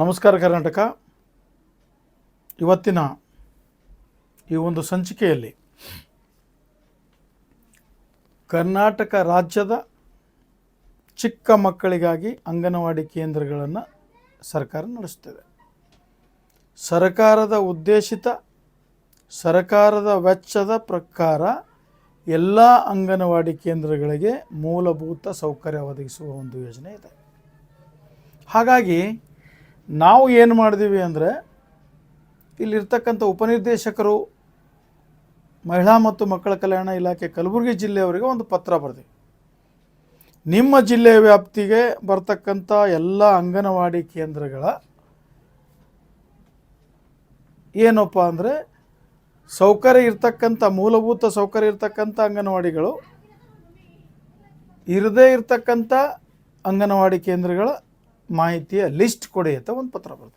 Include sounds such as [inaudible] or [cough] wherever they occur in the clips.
ನಮಸ್ಕಾರ ಕರ್ನಾಟಕ. ಇವತ್ತಿನ ಈ ಒಂದು ಸಂಚಿಕೆಯಲ್ಲಿ ಕರ್ನಾಟಕ ರಾಜ್ಯದ ಚಿಕ್ಕ ಮಕ್ಕಳಿಗಾಗಿ ಅಂಗನವಾಡಿ ಕೇಂದ್ರಗಳನ್ನು ಸರ್ಕಾರ ನಡೆಸ್ತಿದೆ. ಸರ್ಕಾರದ ಉದ್ದೇಶಿತ, ಸರ್ಕಾರದ ವೆಚ್ಚದ ಪ್ರಕಾರ ಎಲ್ಲ ಅಂಗನವಾಡಿ ಕೇಂದ್ರಗಳಿಗೆ ಮೂಲಭೂತ ಸೌಕರ್ಯ ಒದಗಿಸುವ ಒಂದು ಯೋಜನೆ ಇದೆ. ಹಾಗಾಗಿ ನಾವು ಏನು ಮಾಡಿದೀವಿ ಅಂದರೆ ಇಲ್ಲಿರ್ತಕ್ಕಂಥ ಉಪನಿರ್ದೇಶಕರು, ಮಹಿಳಾ ಮತ್ತು ಮಕ್ಕಳ ಕಲ್ಯಾಣ ಇಲಾಖೆ ಕಲಬುರಗಿ ಜಿಲ್ಲೆಯವರಿಗೆ ಒಂದು ಪತ್ರ ಬರೆದಿವಿ. ನಿಮ್ಮ ಜಿಲ್ಲೆಯ ವ್ಯಾಪ್ತಿಗೆ ಬರ್ತಕ್ಕಂಥ ಎಲ್ಲ ಅಂಗನವಾಡಿ ಕೇಂದ್ರಗಳ ಏನಪ್ಪ ಅಂದರೆ ಸೌಕರ್ಯ ಇರ್ತಕ್ಕಂಥ, ಮೂಲಭೂತ ಸೌಕರ್ಯ ಇರ್ತಕ್ಕಂಥ ಅಂಗನವಾಡಿಗಳು ಇರದೇ ಇರ್ತಕ್ಕಂಥ ಅಂಗನವಾಡಿ ಕೇಂದ್ರಗಳ ಮಾಹಿತಿಯ ಲಿಸ್ಟ್ ಕೊಡಿ ಅಂತ ಒಂದು ಪತ್ರ ಬರ್ತದೆ.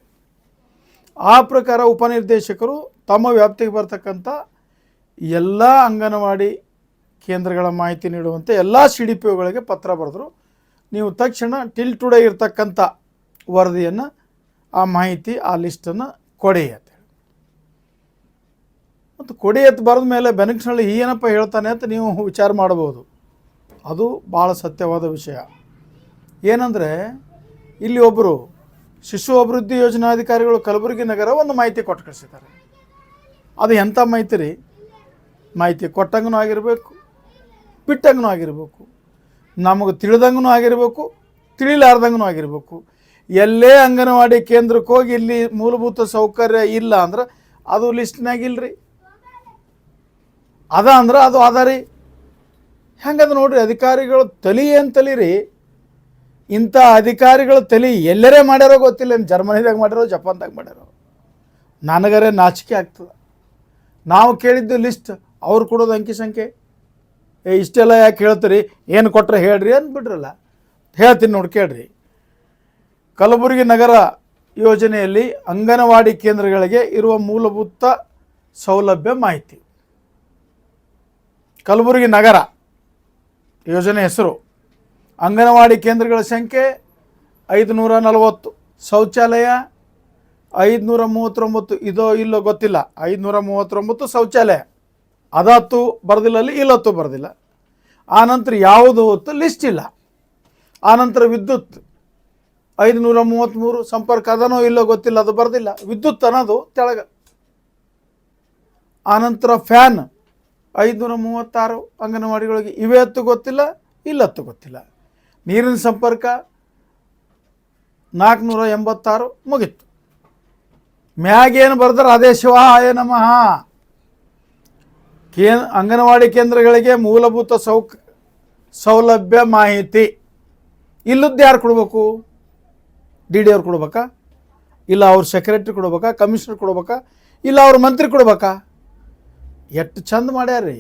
ಆ ಪ್ರಕಾರ ಉಪನಿರ್ದೇಶಕರು ತಮ್ಮ ವ್ಯಾಪ್ತಿಗೆ ಬರ್ತಕ್ಕಂಥ ಎಲ್ಲ ಅಂಗನವಾಡಿ ಕೇಂದ್ರಗಳ ಮಾಹಿತಿ ನೀಡುವಂತೆ ಎಲ್ಲ ಸಿ ಡಿ ಪಿ ಒಗಳಿಗೆ ಪತ್ರ ಬರೆದ್ರು. ನೀವು ತಕ್ಷಣ ಟಿಲ್ ಟುಡೇ ಇರ್ತಕ್ಕಂಥ ವರದಿಯನ್ನು ಆ ಮಾಹಿತಿ, ಆ ಲಿಸ್ಟನ್ನು ಕೊಡಿ ಅಂತ ಮತ್ತು ಕೊಡಿ ಅಂತ ಬರೆದ ಮೇಲೆ ಬೆನಕನಹಳ್ಳಿ ಏನಪ್ಪ ಹೇಳ್ತಾನೆ ಅಂತ ನೀವು ವಿಚಾರ ಮಾಡ್ಬೋದು ಅದು ಭಾಳ ಸತ್ಯವಾದ ವಿಷಯ. ಏನಂದರೆ ಇಲ್ಲಿ ಒಬ್ಬರು ಶಿಶು ಅಭಿವೃದ್ಧಿ ಯೋಜನಾಧಿಕಾರಿಗಳು ಕಲಬುರಗಿ ನಗರ ಒಂದು ಮಾಹಿತಿ ಕೊಟ್ಟು ಕಳಿಸಿದ್ದಾರೆ. ಅದು ಎಂಥ ಮಾಹಿತಿ ರೀ ಮಾಹಿತಿ ಕೊಟ್ಟಂಗೂ ಆಗಿರಬೇಕು ಬಿಟ್ಟಂಗೂ ಆಗಿರಬೇಕು, ನಮಗೆ ತಿಳಿದಂಗೂ ಆಗಿರಬೇಕು ತಿಳಿಲಾರ್ದಂಗೂ ಆಗಿರಬೇಕು. ಎಲ್ಲೇ ಅಂಗನವಾಡಿ ಕೇಂದ್ರಕ್ಕೆ ಹೋಗಿ ಇಲ್ಲಿ ಮೂಲಭೂತ ಸೌಕರ್ಯ ಇಲ್ಲ ಅಂದ್ರೆ ಅದು ಲಿಸ್ಟ್ನಾಗ ಇಲ್ರಿ ಅದ ಅಂದ್ರೆ ಅದು ಅದ ರೀ. ಹೆಂಗದ ನೋಡ್ರಿ ಅಧಿಕಾರಿಗಳು ತಲಿ ಏನು ತಲಿರಿ? ಇಂಥ ಅಧಿಕಾರಿಗಳು ತಲೆ ಎಲ್ಲರೇ ಮಾಡ್ಯಾರೋ ಗೊತ್ತಿಲ್ಲ ಏನು ಜರ್ಮನಿದಾಗ ಮಾಡ್ಯಾರೋ, ಜಪಾನ್ದಾಗ ಮಾಡ್ಯಾರೋ. ನನಗರೆ ನಾಚಿಕೆ ಆಗ್ತದೆ. ನಾವು ಕೇಳಿದ್ದು ಲಿಸ್ಟ್ ಅವ್ರು ಕೊಡೋದು ಅಂಕಿ ಸಂಖ್ಯೆ. ಏ, ಇಷ್ಟೆಲ್ಲ ಯಾಕೆ ಹೇಳ್ತೀರಿ? ಏನು ಕೊಟ್ಟರೆ ಹೇಳ್ರಿ ಅಂದ್ಬಿಟ್ರಲ್ಲ ಹೇಳ್ತೀನಿ ನೋಡಿ, ಕೇಳ್ರಿ. ಕಲಬುರಗಿ ನಗರ ಯೋಜನೆಯಲ್ಲಿ ಅಂಗನವಾಡಿ ಕೇಂದ್ರಗಳಿಗೆ ಇರುವ ಮೂಲಭೂತ ಸೌಲಭ್ಯ ಮಾಹಿತಿ. ಕಲಬುರಗಿ ನಗರ ಯೋಜನೆ ಹೆಸರು. ಅಂಗನವಾಡಿ ಕೇಂದ್ರಗಳ ಸಂಖ್ಯೆ ಐದುನೂರ ನಲವತ್ತು. ಶೌಚಾಲಯ ಐದುನೂರ ಮೂವತ್ತೊಂಬತ್ತು. ಇದೋ ಇಲ್ಲೋ ಗೊತ್ತಿಲ್ಲ. ಐದುನೂರ ಮೂವತ್ತೊಂಬತ್ತು ಶೌಚಾಲಯ. ಅದತ್ತು ಬರೆದಿಲ್ಲ ಅಲ್ಲಿ ಇಲ್ಲತ್ತು ಬರೆದಿಲ್ಲ. ಆನಂತರ ಯಾವುದು ಹೊತ್ತು ಲಿಸ್ಟ್ ಇಲ್ಲ. ಆನಂತರ ವಿದ್ಯುತ್ ಐದುನೂರ ಮೂವತ್ತ್ಮೂರು ಸಂಪರ್ಕ ಅದನೋ ಇಲ್ಲೋ ಗೊತ್ತಿಲ್ಲ, ಅದು ಬರೆದಿಲ್ಲ. ವಿದ್ಯುತ್ ಅನ್ನೋದು ತೆಳಗ. ಆನಂತರ ಫ್ಯಾನ್ ಐದುನೂರ ಮೂವತ್ತಾರು ಅಂಗನವಾಡಿಗಳಿಗೆ. ಇವೆ ಹತ್ತು ಗೊತ್ತಿಲ್ಲ, ಇಲ್ಲತ್ತು ಗೊತ್ತಿಲ್ಲ. ನೀರಿನ ಸಂಪರ್ಕ ನಾಲ್ಕುನೂರ ಎಂಬತ್ತಾರು ಮುಗೀತು ಮ್ಯಾಗೇನು ಬರೆದ್ರೆ ಅದೇ ಶಿವಾಯ ನಮಃ. ಕೇ, ಅಂಗನವಾಡಿ ಕೇಂದ್ರಗಳಿಗೆ ಮೂಲಭೂತ ಸೌಕ್, ಸೌಲಭ್ಯ ಮಾಹಿತಿ. ಇಲ್ಲದ್ದು ಯಾರು ಕೊಡ್ಬೇಕು? ಡಿ ಡಿ ಅವ್ರು ಕೊಡ್ಬೇಕಾ? ಇಲ್ಲ ಅವ್ರ ಸೆಕ್ರೆಟ್ರಿ ಕೊಡ್ಬೇಕಾ? ಕಮಿಷನರ್ ಕೊಡ್ಬೇಕಾ? ಇಲ್ಲ ಅವ್ರ ಮಂತ್ರಿ ಕೊಡ್ಬೇಕಾ? ಎಷ್ಟು ಚಂದ ಮಾಡ್ಯಾರ್ರಿ.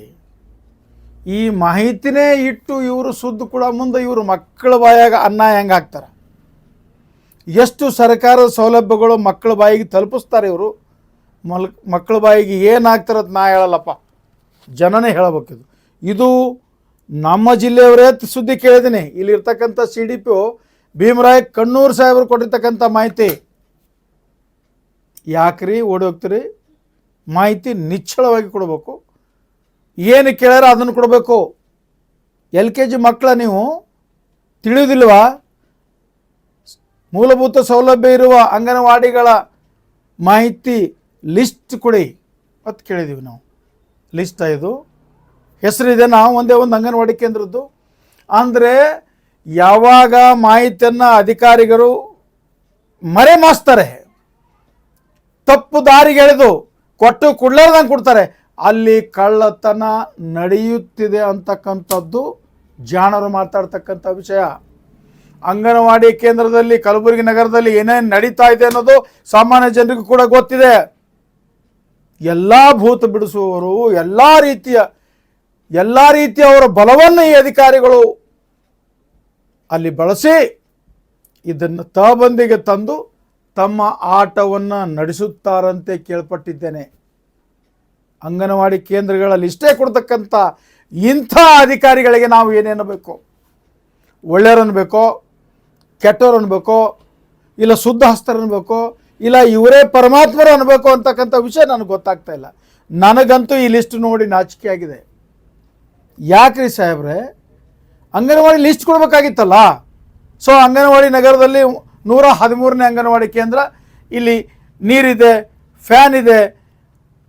ಈ ಮಾಹಿತಿನೇ ಇಟ್ಟು ಇವರು ಸುದ್ದು ಕೂಡ ಮುಂದೆ ಇವರು ಮಕ್ಕಳ ಬಾಯಾಗ ಅನ್ನ ಹೆಂಗೆ ಹಾಕ್ತಾರೆ? ಎಷ್ಟು ಸರ್ಕಾರದ ಸೌಲಭ್ಯಗಳು ಮಕ್ಕಳ ಬಾಯಿಗೆ ತಲುಪಿಸ್ತಾರೆ ಇವರು? ಮಲ್ ಮಕ್ಕಳ ಬಾಯಿಗೆ ಏನು ಅದು ನಾ ಹೇಳಲ್ಲಪ್ಪ. ಜನನೇ ಹೇಳಬೇಕಿದು ಇದು. ನಮ್ಮ ಜಿಲ್ಲೆಯವರೇ ಸುದ್ದಿ ಕೇಳಿದ್ದೀನಿ. ಇಲ್ಲಿರ್ತಕ್ಕಂಥ C D P Bhimrai Kannur ಸಾಹೇಬರು ಕೊಟ್ಟಿರ್ತಕ್ಕಂಥ ಮಾಹಿತಿ. ಯಾಕ್ರಿ ಓಡಿ ಹೋಗ್ತೀರಿ? ಮಾಹಿತಿ ನಿಚ್ಚಳವಾಗಿ ಕೊಡಬೇಕು. ಏನು ಕೇಳ್ಯಾರ ಅದನ್ನು ಕೊಡಬೇಕು? ಎಲ್ ಕೆ ಜಿ ಮಕ್ಕಳ ನೀವು ತಿಳಿಯೋದಿಲ್ವಾ ಮೂಲಭೂತ ಸೌಲಭ್ಯ ಇರುವ ಅಂಗನವಾಡಿಗಳ ಮಾಹಿತಿ ಲಿಸ್ಟ್ ಕೊಡಿ. ಮತ್ತು ಕೇಳಿದ್ದೀವಿ ನಾವು. ಲಿಸ್ಟ್ ಇದು ಹೆಸರಿದೆ, ನಾವು ಒಂದೇ ಒಂದು ಅಂಗನವಾಡಿ ಕೇಂದ್ರದ್ದು. ಅಂದರೆ ಯಾವಾಗ ಮಾಹಿತಿಯನ್ನು ಅಧಿಕಾರಿಗಳು ಮರೆ ಮಾಸ್ತಾರೆ ತಪ್ಪು ದಾರಿಗೆಳೆದು ಕೊಟ್ಟು ಕೊಡ್ಲಾರ್ದಂಗೆ ಕೊಡ್ತಾರೆ. ಅಲ್ಲಿ ಕಳ್ಳತನ ನಡೆಯುತ್ತಿದೆ ಅಂತಕ್ಕಂಥದ್ದು ಜಾಣರು ಮಾತಾಡ್ತಕ್ಕಂಥ ವಿಷಯ. ಅಂಗನವಾಡಿ ಕೇಂದ್ರದಲ್ಲಿ, ಕಲಬುರಗಿ ನಗರದಲ್ಲಿ ಏನೇನು ನಡೀತಾ ಇದೆ ಅನ್ನೋದು ಸಾಮಾನ್ಯ ಜನರಿಗೂ ಕೂಡ ಗೊತ್ತಿದೆ. ಎಲ್ಲ ಭೂತ ಬಿಡಿಸುವವರು, ಎಲ್ಲ ರೀತಿಯ ಎಲ್ಲ ರೀತಿಯ ಅವರ ಬಲವನ್ನು ಈ ಅಧಿಕಾರಿಗಳು ಅಲ್ಲಿ ಬಳಸಿ ಇದನ್ನು ತಬಂದಿಗೆ ತಂದು ತಮ್ಮ ಆಟವನ್ನು ನಡೆಸುತ್ತಾರಂತೆ ಕೇಳ್ಪಟ್ಟಿದ್ದೇನೆ. ಅಂಗನವಾಡಿ ಕೇಂದ್ರಗಳಲ್ಲಿ ಇಷ್ಟೇ ಕೊಡ್ತಕ್ಕಂಥ ಇಂಥ ಅಧಿಕಾರಿಗಳಿಗೆ ನಾವು ಏನೇನು ಒಳ್ಳೆಯವ್ರು ಅನ್ಬೇಕೋ ಕೆಟ್ಟವ್ರು ಅನ್ಬೇಕೋ ಇಲ್ಲ ಶುದ್ಧ ಹಸ್ತರು ಅನ್ಬೇಕು ಇಲ್ಲ ಇವರೇ ಪರಮಾತ್ಮರು ಅನ್ಬೇಕು ಅಂತಕ್ಕಂಥ ವಿಷಯ ನನಗೆ ಗೊತ್ತಾಗ್ತಾ ಇಲ್ಲ. ನನಗಂತೂ ಈ ಲಿಸ್ಟ್ ನೋಡಿ ನಾಚಿಕೆ ಆಗಿದೆ. ಯಾಕ್ರಿ ಸಾಹೇಬ್ರೆ? ಅಂಗನವಾಡಿ ಲಿಸ್ಟ್ ಕೊಡಬೇಕಾಗಿತ್ತಲ್ಲ? ಸೊ ಅಂಗನವಾಡಿ ನಗರದಲ್ಲಿ ನೂರ ಹದಿಮೂರನೇ ಅಂಗನವಾಡಿ ಕೇಂದ್ರ, ಇಲ್ಲಿ ನೀರಿದೆ, ಫ್ಯಾನ್ ಇದೆ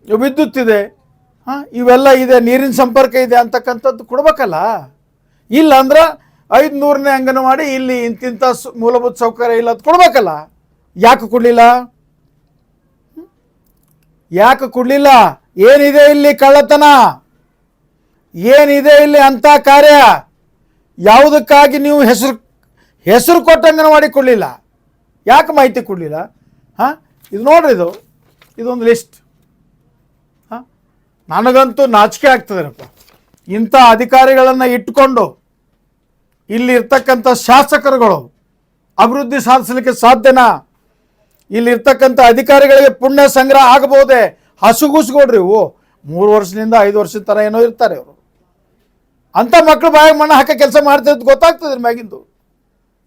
ವಿದ್ಯುತ್ ಇದೆ. ಹಾಂ, ಇವೆಲ್ಲ ಇದೆ, ನೀರಿನ ಸಂಪರ್ಕ ಇದೆ ಅಂತಕ್ಕಂಥದ್ದು ಕೊಡ್ಬೇಕಲ್ಲ? ಇಲ್ಲ ಅಂದ್ರೆ ಐದುನೂರನೇ ಅಂಗನವಾಡಿ ಇಲ್ಲಿ ಇಂತಿಂಥ ಮೂಲಭೂತ ಸೌಕರ್ಯ ಇಲ್ಲ ಅಂತ ಕೊಡ್ಬೇಕಲ್ಲ? ಯಾಕೆ ಕೊಡಲಿಲ್ಲ? ಯಾಕೆ ಕೊಡಲಿಲ್ಲ? ಏನಿದೆ ಇಲ್ಲಿ ಕಳ್ಳತನ? ಏನಿದೆ ಇಲ್ಲಿ ಅಂಥ ಕಾರ್ಯ? ಯಾವುದಕ್ಕಾಗಿ ನೀವು ಹೆಸರು ಹೆಸರು ಕೊಟ್ಟ ಅಂಗನವಾಡಿ ಕೊಡಲಿಲ್ಲ? ಯಾಕೆ ಮಾಹಿತಿ ಕೊಡಲಿಲ್ಲ? ಹಾಂ, ಇದು ನೋಡ್ರಿ ಇದು. ಇದೊಂದು ಲಿಸ್ಟ್. ನನಗಂತೂ ನಾಚಿಕೆ ಆಗ್ತದೇನಪ್ಪ. ಇಂಥ ಅಧಿಕಾರಿಗಳನ್ನು ಇಟ್ಕೊಂಡು ಇಲ್ಲಿ ಇರ್ತಕ್ಕಂಥ ಶಾಸಕರುಗಳು ಅಭಿವೃದ್ಧಿ ಸಾಧಿಸಲಿಕ್ಕೆ ಸಾಧ್ಯನಾ? ಇಲ್ಲಿರ್ತಕ್ಕಂಥ ಅಧಿಕಾರಿಗಳಿಗೆ ಪುಣ್ಯ ಸಂಗ್ರಹ ಆಗಬಹುದೇ? ಹಸುಗೂಸ್ಕೊಡ್ರಿ ಓ, ಮೂರು ವರ್ಷದಿಂದ ಐದು ವರ್ಷದ ಥರ ಏನೋ ಇರ್ತಾರೆ ಅವರು ಅಂಥ ಮಕ್ಕಳು ಬಾಯಿಗೆ ಮಣ್ಣು ಹಾಕೋ ಕೆಲಸ ಮಾಡ್ತಿರೋದು ಗೊತ್ತಾಗ್ತದೆ ಮ್ಯಾಗಿಂದು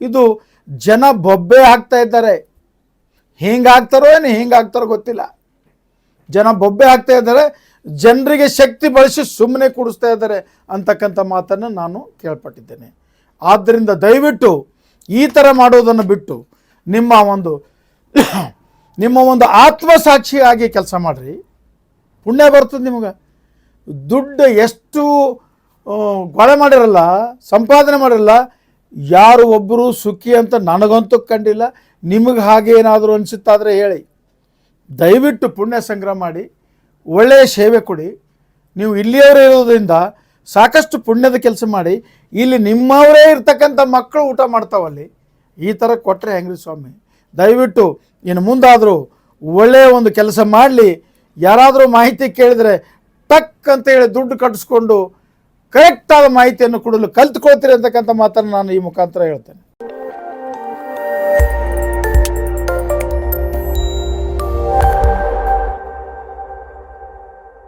ಇದು ಜನ ಬೊಬ್ಬೆ ಹಾಕ್ತಾ ಇದ್ದಾರೆ. ಹಿಂಗಾಗ್ತಾರೋ ಏನು ಹಿಂಗಾಗ್ತಾರೋ ಗೊತ್ತಿಲ್ಲ. ಜನ ಬೊಬ್ಬೆ ಹಾಕ್ತಾ ಇದ್ದಾರೆ, ಜನರಿಗೆ ಶಕ್ತಿ ಬಳಸಿ ಸುಮ್ಮನೆ ಕೂಡಿಸ್ತಾ ಇದ್ದಾರೆ ಅಂತಕ್ಕಂಥ ಮಾತನ್ನು ನಾನು ಕೇಳ್ಪಟ್ಟಿದ್ದೇನೆ. ಆದ್ದರಿಂದ ದಯವಿಟ್ಟು ಈ ಥರ ಮಾಡೋದನ್ನು ಬಿಟ್ಟು ನಿಮ್ಮ ಒಂದು [coughs] ನಿಮ್ಮ ಒಂದು ಆತ್ಮಸಾಕ್ಷಿಯಾಗಿ ಕೆಲಸ ಮಾಡಿರಿ. ಪುಣ್ಯ ಬರ್ತದೆ ನಿಮಗೆ. ದುಡ್ಡು ಎಷ್ಟು ಗೊಳೆ ಮಾಡಿರಲ್ಲ, ಸಂಪಾದನೆ ಮಾಡಿರಲ್ಲ, ಯಾರು ಒಬ್ಬರು ಸುಖಿ ಅಂತ ನನಗಂತೂ ಕಂಡಿಲ್ಲ. ನಿಮಗೆ ಹಾಗೆ ಏನಾದರೂ ಅನಿಸುತ್ತಾದರೆ ಹೇಳಿ. ದಯವಿಟ್ಟು ಪುಣ್ಯ ಸಂಗ್ರಹ ಮಾಡಿ, ಒಳ್ಳೆಯ ಸೇವೆ ಕೊಡಿ. ನೀವು ಇಲ್ಲಿಯವರೇ ಇರೋದ್ರಿಂದ ಸಾಕಷ್ಟು ಪುಣ್ಯದ ಕೆಲಸ ಮಾಡಿ, ಇಲ್ಲಿ ನಿಮ್ಮವರೇ ಇರ್ತಕ್ಕಂಥ ಮಕ್ಕಳು ಊಟ ಮಾಡ್ತಾವಲ್ಲಿ, ಈ ಥರ ಕೊಟ್ಟರೆ ಹೆಂಗ್ರಿ ಸ್ವಾಮಿ? ದಯವಿಟ್ಟು ಇನ್ನು ಮುಂದಾದರೂ ಒಳ್ಳೆಯ ಒಂದು ಕೆಲಸ ಮಾಡಲಿ. ಯಾರಾದರೂ ಮಾಹಿತಿ ಕೇಳಿದರೆ ಟಕ್ ಅಂತ ಹೇಳಿ ದುಡ್ಡು ಕಟ್ಟಿಸ್ಕೊಂಡು ಕರೆಕ್ಟಾದ ಮಾಹಿತಿಯನ್ನು ಕೊಡಲು ಕಲ್ತ್ಕೊಳ್ತೀರಿ ಅಂತಕ್ಕಂಥ ಮಾತನ್ನು ನಾನು ಈ ಮುಖಾಂತರ ಹೇಳ್ತೇನೆ.